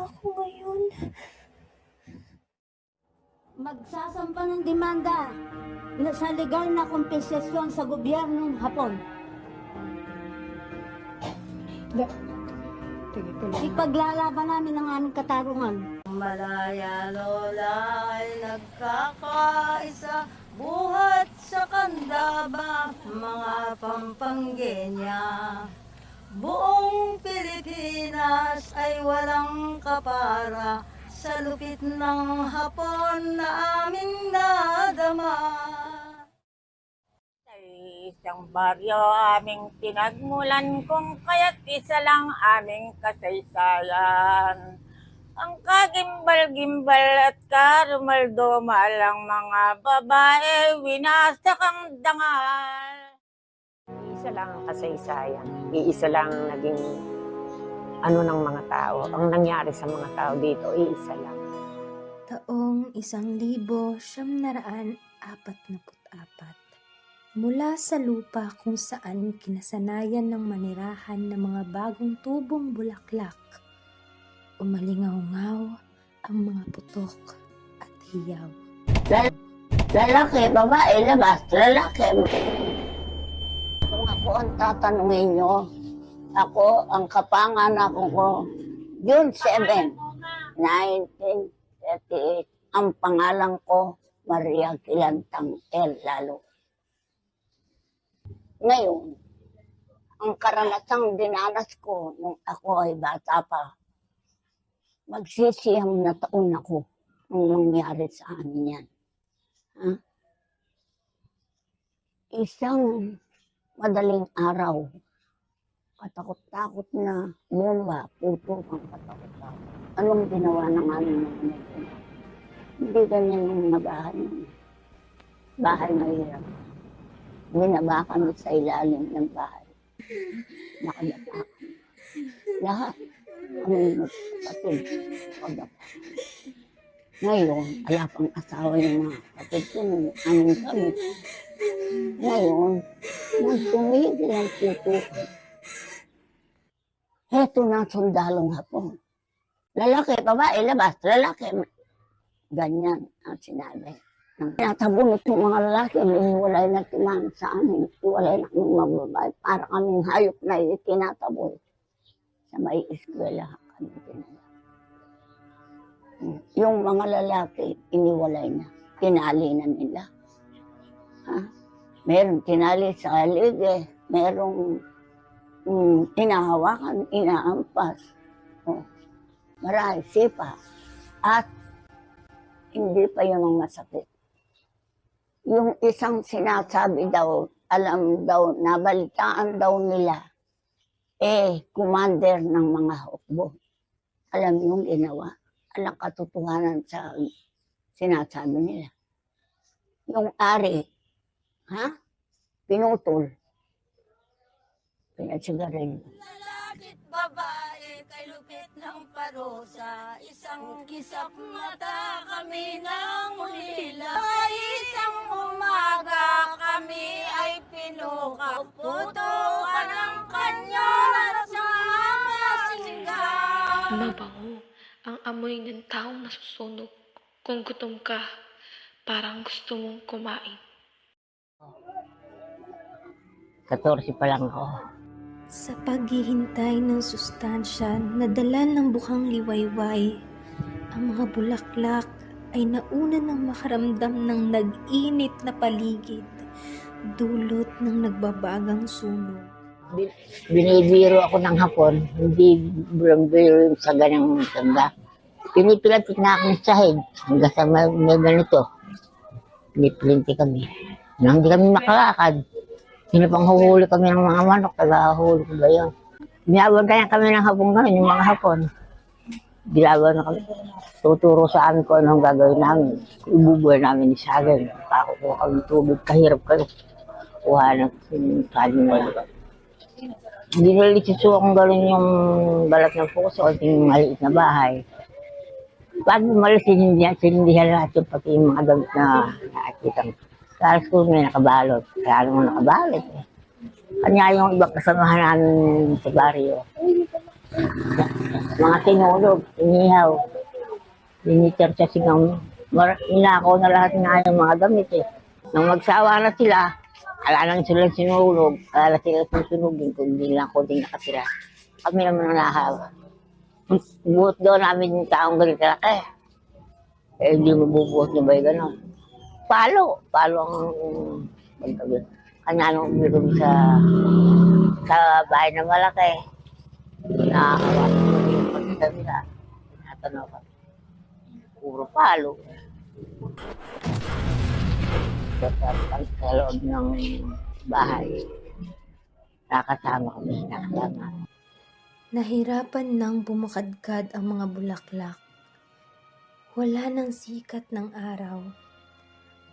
ako ngayon? Magsasampa ng demanda na sa legal na kompensasyon sa gobyernong Hapon. Ipaglalaban namin ang aming katarungan. Malaya lola ay nagkakaisa Buhat sa kandaba, mga pampangenya Buong Pilipinas ay walang kapara Sa lupit ng hapon na aming nadama isang baryo aming pinagmulan kung kaya't isa lang aming kasaysayan. Ang kagimbal-gimbal at karumaldumal ang mga babae, winasak ang dangal. Isa lang ang kasaysayan. Iisa lang ang naging ano ng mga tao. Ang nangyari sa mga tao dito, iisa lang. Taong isang libo siyam naraan apat na apat. Mula sa lupa kung saan kinasanayan ng manirahan ng mga bagong tubong bulaklak, umalingaw-ngaw ang mga putok at hiyaw. Lalaki, babae, labas, lalaki. Ako ang tatanungin nyo, ako ang kapanganak ko, June 7, 1938. Ang pangalan ko, Maria Kilantang El Lalo. Ngayon, ang karanasang dinanas ko nung ako ay bata pa, magsisiyam na taon ako nung nangyari sa amin yan. Ha? Isang madaling araw, katakot-takot na bomba, puto ang katakot-takot. Anong ginawa ng aming mga ina? Hindi ganyan yung mga bahay. Bahay mahirap. Binaba kami sa ilalim ng bahay. Nakadapa kami. Lahat. Kami magpapatid. Nakadapa. Ngayon, wala pang asawa yung mga kapatid ko. Amin kami. Ngayon, nung tumigil ang putukan, heto na sundalong hapon. Lalaki, babae, labas, lalaki. Ganyan ang sinabi. Nang tinatabunot yung mga lalaki, iniwalay na timan sa amin. Iwalay na kami magbabae. Para kaming hayop na itinataboy. Sa may eskwela kami tinala. Yung mga lalaki, iniwalay na. Tinali na nila. Ha? Meron tinali sa kalige. Merong mm, inahawakan, inaampas. Oh. Marami, sipa. At hindi pa yun ang masakit. Yung isang sinasabi daw, alam daw, nabalitaan daw nila, eh, commander ng mga hukbo. Alam yung ginawa. Alang katotohanan sa sinasabi nila. Yung ari, ha? Pinutol. Pinasigarin. Lalakit babae kay lupit ng parusa Isang kisap mata kami ng ulila Isang umaga kami ay pinuka Putukan ng kanyon at sa mga singgaw Mabango ang amoy ng taong nasusunog. Kung gutom ka, parang gusto mong kumain. 14 pa lang ako. Sa paghihintay ng sustansya na dala ng bukang liwayway, ang mga bulaklak ay nauna ng makaramdam ng nag-init na paligid, dulot ng nagbabagang sunog. Bin- Binibiro ako ng hapon, hindi biro sa ganyang tanda. Pinipilatik na ako ng sahig hanggang sa may, may ganito. Pinipilinti kami. Nang hindi kami makalakad, sinapang huhuli kami ng mga manok, taga-huli ko ba yun? Binawan kaya kami ng hapon ngayon, yung mga hapon. Bilawan na kami. Tuturo sa amin kung anong gagawin namin. Ibubuhay namin ni Sagin. Pakukuha kami tubig, kahirap kayo. Kuha ng kanin na Dinali si Sue kung gawin yung balat ng puso at yung maliit na bahay. Pag umalis, sinindihan, lahat pati yung mga damit na nakikita ko. Sa school may nakabalot. Kaya ano mo nakabalot eh. Kanya yung ibang kasamahan namin sa baryo. Mga tinulog, inihaw. Diniter sa sigang. Inako na lahat nga yung mga damit eh. Nung magsawa na sila, ala lang sila sinulog. Ala sila susunugin kung hindi lang konting nakatira. Kami naman nahawa. Buot daw namin yung taong ganito laki. Eh, hindi mabubuot na ba yung gano'n? Palo. Palo ang nung uminom sa sa bahay na malaki. Nakakawa ko yung ko. Puro palo. Sa loob ng bahay. Nakasama kami, nakasama. Nahirapan nang bumakadkad ang mga bulaklak. Wala nang sikat ng araw.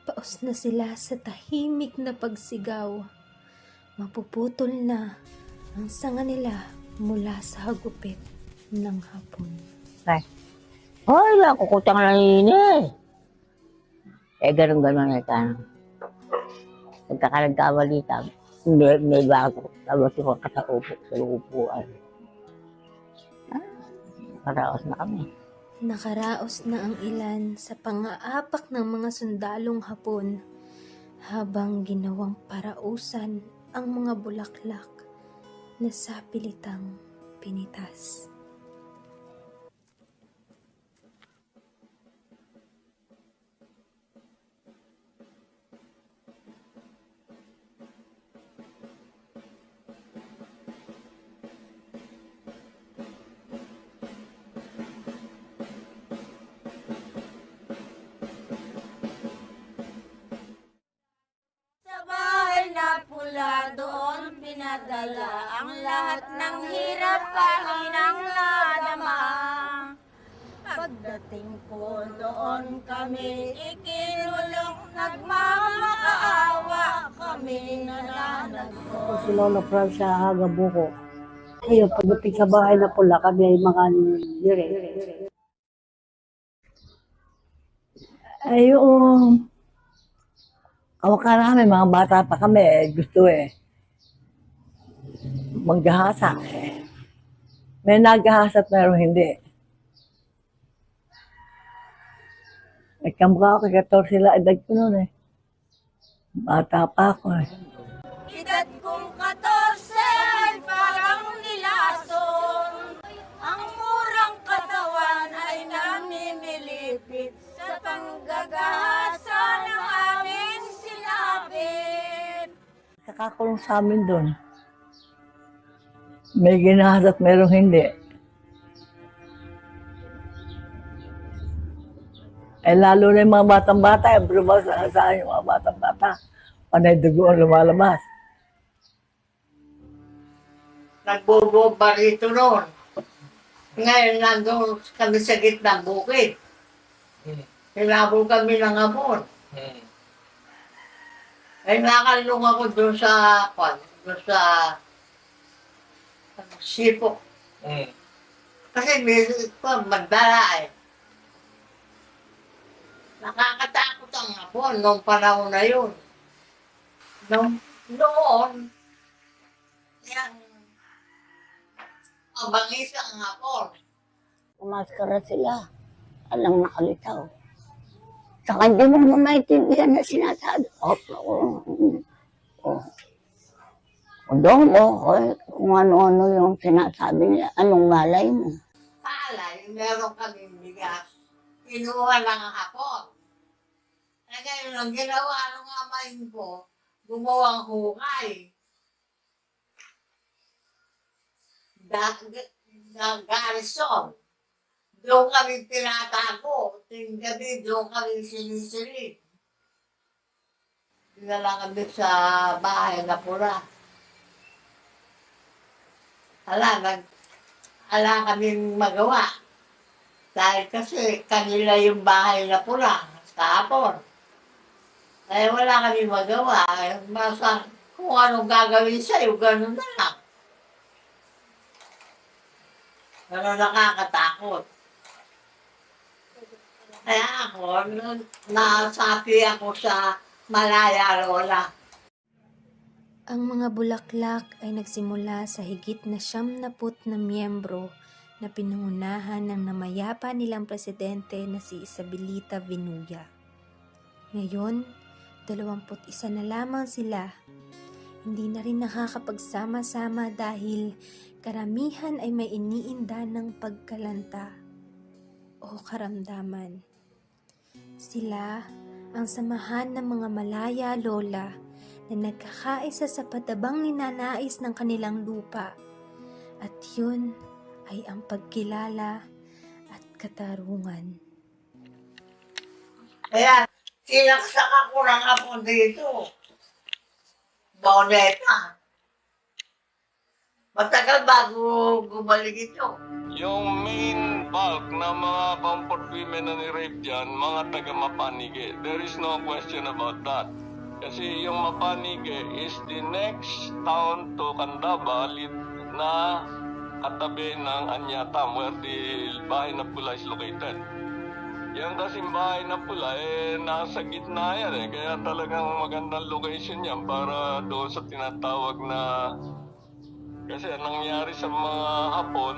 Paos na sila sa tahimik na pagsigaw. Mapuputol na ang sanga nila mula sa hagupit ng hapon. Hoy, lang, kukutang lang yun eh. Eh, ganun-ganun eh, ka. Nagkakalagkawali ka. Hindi, may bago. Tapos ko kataupo sa upuan. Ah, Paraos na kami. Nakaraos na ang ilan sa pang-aapak ng mga sundalong hapon habang ginawang parausan ang mga bulaklak na sapilitang pinitas. Doon kami ikinulong, nagmamakaawa kami nananagpo. Si Lolo Fran sa Hagabuko. Ayun, pagdating sa bahay na pula, kami ay mga dire. Ay, yung Kawakan namin, mga bata pa kami, eh, gusto eh. Maghahasa. Eh. May naghahasa pero hindi. Nagkamukha ako kay 14 sila, edad ko noon eh. Bata pa ako eh. Edad kong 14 ay parang nilason. Ang murang katawan ay namimilipit sa panggagahasa ng aming sinapit. Nakakulong sa amin doon. May ginahas at merong hindi. Eh lalo na yung mga batang-bata, eh, lumabas na sa akin yung mga batang-bata. Panay dugo ang lumalabas. nagbobomba rito noon. Ngayon, nandun kami sa gitna ng bukid. Hinabol kami ng amon. Ay, nakalung ako doon sa, kwan, doon sa, ano, sipok. Kasi may, kwan, mandala eh. Nakakatakot ang hapon noong panahon na yun. Noong, noon, yan, ang bangis ang hapon. Umaskara sila. Alang nakalitaw. Saka hindi mo naman maintindihan na sinasabi. Oh, oh, oh. Doon mo, oh, kung ano-ano yung sinasabi niya, anong malay mo. Palay, meron kaming bigas. Kinuha lang ang hapon. Eh ngayon, ang ginawa ng amayin ko, gumawang hukay. Da, da, garrison. Doon kami tinatago. Ting doon kami sinisilid. Dinala kami sa bahay na pura. Hala, nag, ala kaming magawa. Dahil kasi kanila yung bahay na pula sa hapon. Eh wala kami magawa. Eh, Basta kung anong gagawin sa'yo, ganun na lang. Pero nakakatakot. Kaya ako, nasapi ako sa Malaya Lola. Ang mga bulaklak ay nagsimula sa higit na siyam na put na miyembro na pinangunahan ng namayapa nilang presidente na si Isabelita Vinuya. Ngayon, 21 na lamang sila. Hindi na rin nakakapagsama-sama dahil karamihan ay may iniinda ng pagkalanta o karamdaman. Sila ang samahan ng mga malaya lola na nagkakaisa sa patabang ninanais ng kanilang lupa. At yun ay ang pagkilala at katarungan. Kaya, sinaksak ako ng apo dito. Boneta. Matagal bago gumalik ito. Yung main bulk na mga comfort women na ni-rape dyan, mga taga Mapanige. There is no question about that. Kasi yung Mapanige is the next town to Candaba na katabi ng Anyatam where the bahay na pula is located. Yan kasing bahay na pula, eh, nasa gitna yan eh. Kaya talagang magandang location yan para doon sa tinatawag na... Kasi ang nangyari sa mga Hapon,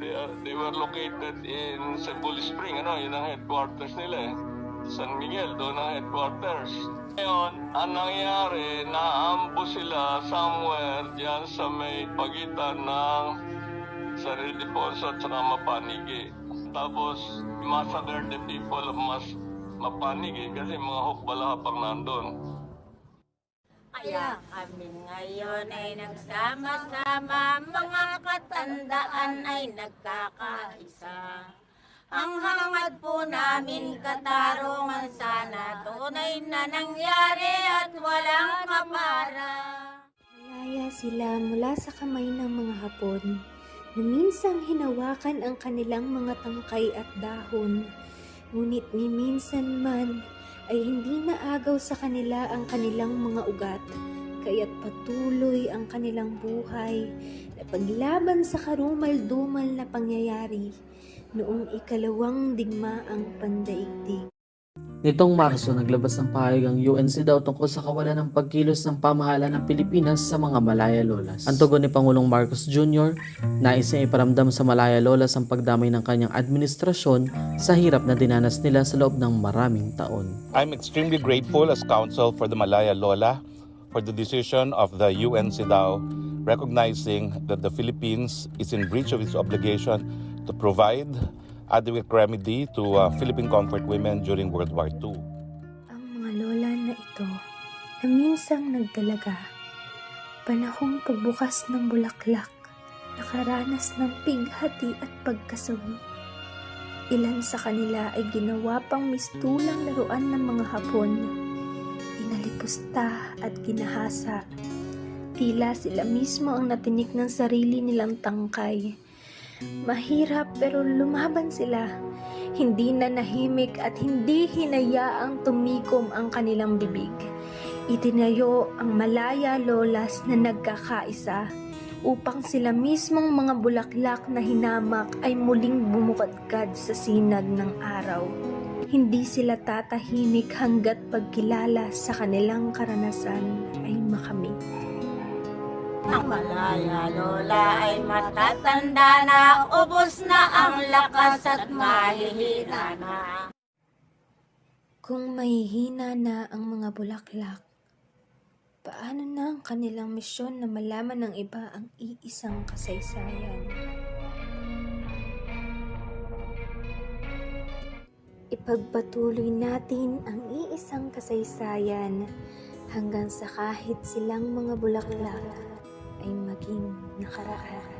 They, are, they were located in Cebu Spring, ano, yun ang headquarters nila eh. San Miguel, doon ang headquarters. Ngayon, ang nangyari, naambo sila somewhere dyan sa may pagitan ng San Ildefonso at saka Mapanigi. Tapos, massacre the people of Mas Mapanigi kasi mga hukbalahapang nandun. Kaya kami ngayon ay nagsama-sama, mga katandaan ay nagkakaisa. Ang hangad po namin katarungan sana, tunay na nangyari at walang kapara. Malaya sila mula sa kamay ng mga hapon na minsang hinawakan ang kanilang mga tangkay at dahon. Ngunit ni minsan man ay hindi naagaw sa kanila ang kanilang mga ugat, kaya't patuloy ang kanilang buhay na paglaban sa karumal-dumal na pangyayari noong ikalawang digmaang pandaigdig. Nitong Marso, naglabas ng pahayag ang UNC daw tungkol sa kawalan ng pagkilos ng pamahalaan ng Pilipinas sa mga Malaya Lolas. Ang tugon ni Pangulong Marcos Jr., nais niya iparamdam sa Malaya Lolas ang pagdamay ng kanyang administrasyon sa hirap na dinanas nila sa loob ng maraming taon. I'm extremely grateful as counsel for the Malaya Lola for the decision of the UN CEDAW recognizing that the Philippines is in breach of its obligation to provide adequate remedy to uh, Philippine comfort women during World War II. Ang mga lola na ito na minsang nagdalaga, panahong pagbukas ng bulaklak, nakaranas ng pighati at pagkasawi. Ilan sa kanila ay ginawa pang mistulang laruan ng mga hapon, inalipusta at ginahasa. Tila sila mismo ang natinik ng sarili nilang tangkay. Mahirap pero lumaban sila. Hindi na nahimik at hindi hinayaang tumikom ang kanilang bibig. Itinayo ang Malaya Lolas na nagkakaisa upang sila mismong mga bulaklak na hinamak ay muling bumukadkad sa sinag ng araw. Hindi sila tatahimik hanggat pagkilala sa kanilang karanasan ay makamit. Ang malaya lola ay matatanda na, ubos na ang lakas at mahihina na. Kung mahihina na ang mga bulaklak, paano na ang kanilang misyon na malaman ng iba ang iisang kasaysayan? Ipagpatuloy natin ang iisang kasaysayan hanggang sa kahit silang mga bulaklak ay maging nakaraan.